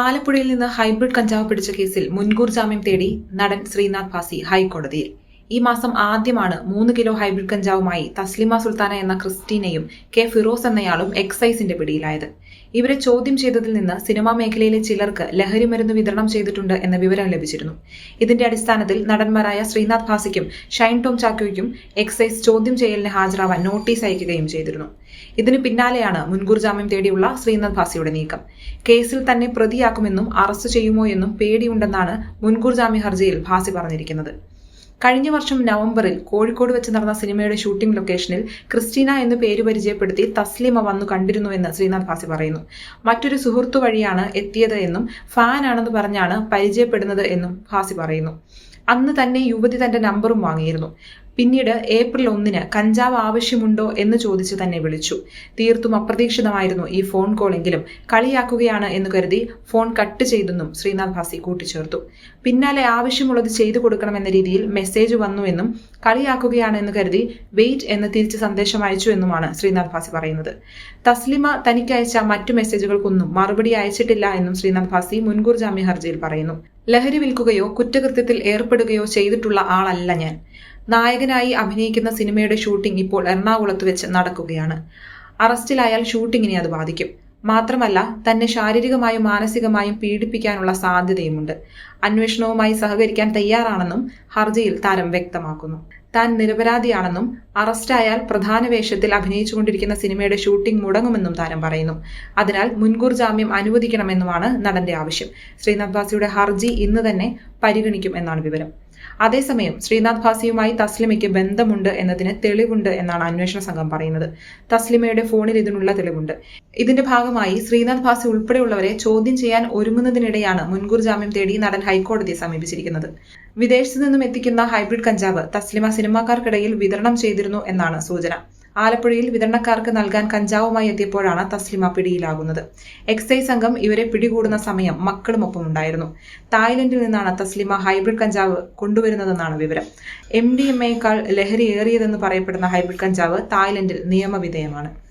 ആലപ്പുഴയിൽ നിന്ന് ഹൈബ്രിഡ് കഞ്ചാവ് പിടിച്ച കേസിൽ മുൻകൂർ ജാമ്യം തേടി നടൻ ശ്രീനാഥ് ഭാസി ഹൈക്കോടതിയിൽ. ഈ മാസം ആദ്യമാണ് മൂന്ന് കിലോ ഹൈബ്രിഡ് കഞ്ചാവുമായി തസ്ലിമ സുൽത്താന എന്ന ക്രിസ്റ്റീനയും കെ ഫിറോസ് എന്നയാളും എക്സൈസിന്റെ പിടിയിലായത്. ഇവരെ ചോദ്യം ചെയ്തതിൽ നിന്ന് സിനിമാ മേഖലയിലെ ചിലർക്ക് ലഹരി മരുന്ന് വിതരണം ചെയ്തിട്ടുണ്ട് എന്ന വിവരം ലഭിച്ചിരുന്നു. ഇതിന്റെ അടിസ്ഥാനത്തിൽ നടന്മാരായ ശ്രീനാഥ് ഭാസിക്കും ഷൈൻ ടോം ചാക്കോയ്ക്കും എക്സൈസ് ചോദ്യം ചെയ്യലിന് ഹാജരാവാൻ നോട്ടീസ് അയക്കുകയും ചെയ്തിരുന്നു. ഇതിന് പിന്നാലെയാണ് മുൻകൂർ ജാമ്യം തേടിയുള്ള ശ്രീനാഥ് ഭാസിയുടെ നീക്കം. കേസിൽ തന്നെ പ്രതിയാക്കുമെന്നും അറസ്റ്റ് ചെയ്യുമോ എന്നും പേടിയുണ്ടെന്നാണ് മുൻകൂർ ജാമ്യ ഹർജിയിൽ ഭാസി പറഞ്ഞിരിക്കുന്നത്. കഴിഞ്ഞ വർഷം നവംബറിൽ കോഴിക്കോട് വെച്ച് നടന്ന സിനിമയുടെ ഷൂട്ടിംഗ് ലൊക്കേഷനിൽ ക്രിസ്റ്റീന എന്ന് പേര് പരിചയപ്പെടുത്തി തസ്ലിമ വന്നു കണ്ടിരുന്നുവെന്ന് ശ്രീനാഥ് ഭാസി പറയുന്നു. മറ്റൊരു സുഹൃത്തു വഴിയാണ് എത്തിയത് എന്നും ഫാനാണെന്ന് പറഞ്ഞാണ് പരിചയപ്പെടുന്നത് എന്നും ഭാസി പറയുന്നു. അന്ന് തന്നെ യുവതി തന്റെ നമ്പറും വാങ്ങിയിരുന്നു. പിന്നീട് ഏപ്രിൽ ഒന്നിന് കഞ്ചാവ് ആവശ്യമുണ്ടോ എന്ന് ചോദിച്ചു തന്നെ വിളിച്ചു. തീർത്തും അപ്രതീക്ഷിതമായിരുന്നു ഈ ഫോൺ കോളെങ്കിലും കളിയാക്കുകയാണ് എന്ന് കരുതി ഫോൺ കട്ട് ചെയ്തെന്നും ശ്രീനാഥ് ഭാസി കൂട്ടിച്ചേർത്തു. പിന്നാലെ ആവശ്യമുള്ളത് ചെയ്തു കൊടുക്കണമെന്ന രീതിയിൽ മെസ്സേജ് വന്നുവെന്നും കളിയാക്കുകയാണ് എന്ന് കരുതി വെയിറ്റ് എന്ന് തിരിച്ച് സന്ദേശം അയച്ചു എന്നുമാണ് ശ്രീനാഥ് ഭാസി പറയുന്നത്. തസ്ലിമ തനിക്ക് അയച്ച മറ്റു മെസ്സേജുകൾക്കൊന്നും മറുപടി അയച്ചിട്ടില്ല എന്നും ശ്രീനാഥ് ഭാസി മുൻകൂർ ജാമ്യ ഹർജിയിൽ പറയുന്നു. ലഹരി വിൽക്കുകയോ കുറ്റകൃത്യത്തിൽ ഏർപ്പെടുകയോ ചെയ്തിട്ടുള്ള ആളല്ല ഞാൻ. നായകനായി അഭിനയിക്കുന്ന സിനിമയുടെ ഷൂട്ടിംഗ് ഇപ്പോൾ എറണാകുളത്ത് വെച്ച് നടക്കുകയാണ്. അറസ്റ്റിലായാൽ ഷൂട്ടിങ്ങിനെ അത് ബാധിക്കും. മാത്രമല്ല തന്നെ ശാരീരികമായും മാനസികമായും പീഡിപ്പിക്കാനുള്ള സാധ്യതയുമുണ്ട്. അന്വേഷണവുമായി സഹകരിക്കാൻ തയ്യാറാണെന്നും ഹർജിയിൽ താരം വ്യക്തമാക്കുന്നു. താൻ നിരപരാധിയാണെന്നും അറസ്റ്റായാൽ പ്രധാന വേഷത്തിൽ അഭിനയിച്ചുകൊണ്ടിരിക്കുന്ന സിനിമയുടെ ഷൂട്ടിംഗ് മുടങ്ങുമെന്നും താരം പറയുന്നു. അതിനാൽ മുൻകൂർ ജാമ്യം അനുവദിക്കണമെന്നുമാണ് നടന്റെ ആവശ്യം. ശ്രീനാഥ് ബാസിയുടെ ഹർജി ഇന്ന് തന്നെ പരിഗണിക്കും എന്നാണ് വിവരം. അതേസമയം ശ്രീനാഥ് ഭാസിയുമായി തസ്ലിമയ്ക്ക് ബന്ധമുണ്ട് എന്നതിന് തെളിവുണ്ട് എന്നാണ് അന്വേഷണ സംഘം പറയുന്നത്. തസ്ലിമയുടെ ഫോണിൽ ഇതിനുള്ള തെളിവുണ്ട്. ഇതിന്റെ ഭാഗമായി ശ്രീനാഥ് ഭാസി ഉൾപ്പെടെയുള്ളവരെ ചോദ്യം ചെയ്യാൻ ഒരുങ്ങുന്നതിനിടെയാണ് മുൻകൂർ ജാമ്യം തേടി നടൻ ഹൈക്കോടതിയെ സമീപിച്ചിരിക്കുന്നത്. വിദേശത്തു നിന്നും എത്തിക്കുന്ന ഹൈബ്രിഡ് കഞ്ചാവ് തസ്ലിമ സിനിമാക്കാർക്കിടയിൽ വിതരണം ചെയ്തിരുന്നു എന്നാണ് സൂചന. ആലപ്പുഴയിൽ വിതരണക്കാർക്ക് നൽകാൻ കഞ്ചാവുമായി എത്തിയപ്പോഴാണ് തസ്ലിമ പിടിയിലാകുന്നത്. എക്സൈസ് സംഘം ഇവരെ പിടികൂടുന്ന സമയം മക്കളുമൊപ്പം ഉണ്ടായിരുന്നു തായ്ലൻഡിൽ നിന്നാണ് തസ്ലിമ ഹൈബ്രിഡ് കഞ്ചാവ് കൊണ്ടുവരുന്നതെന്നാണ് വിവരം. എം ഡി എം എക്കാൾ ലഹരി ഏറിയതെന്ന് പറയപ്പെടുന്ന ഹൈബ്രിഡ് കഞ്ചാവ് തായ്ലൻഡിൽ നിയമവിധേയമാണ്.